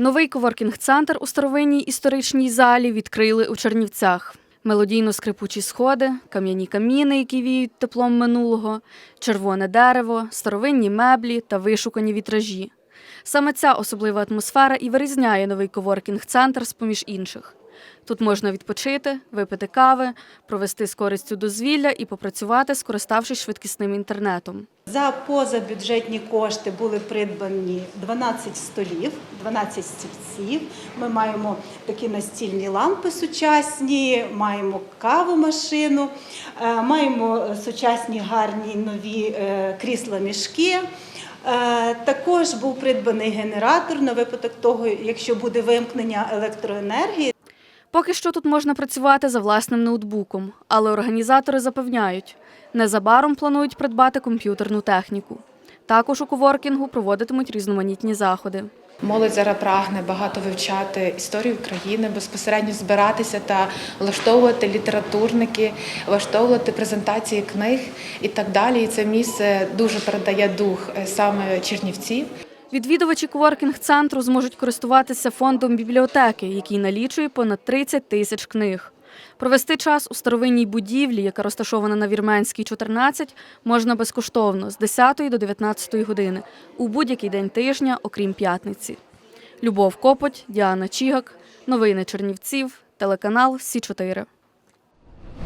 Новий коворкінг-центр у старовинній історичній залі відкрили у Чернівцях. Мелодійно-скрипучі сходи, кам'яні каміни, які віють теплом минулого, червоне дерево, старовинні меблі та вишукані вітражі. Саме ця особлива атмосфера і вирізняє новий коворкінг-центр з-поміж інших. Тут можна відпочити, випити кави, провести з користю дозвілля і попрацювати, скориставшись швидкісним інтернетом. За позабюджетні кошти були придбані 12 столів, 12 стільців. Ми маємо такі настільні лампи сучасні, маємо кавомашину, е, маємо сучасні гарні нові е, крісла-мішки. Е, Також був придбаний генератор на випадок того, якщо буде вимкнення електроенергії. Поки що тут можна працювати за власним ноутбуком, але організатори запевняють, незабаром планують придбати комп'ютерну техніку. Також у коворкінгу проводитимуть різноманітні заходи. Молодь зараз прагне багато вивчати історію України, безпосередньо збиратися та влаштовувати літературники, влаштовувати презентації книг і так далі. І це місце дуже передає дух е, саме Чернівців. Відвідувачі коворкінг-центру зможуть користуватися фондом бібліотеки, який налічує понад 30 тисяч книг. Провести час у старовинній будівлі, яка розташована на Вірменській 14, можна безкоштовно з 10 до 19 години у будь-який день тижня, окрім п'ятниці. Любов Копоть, Діана Чігак, новини Чернівців, телеканал Сі 4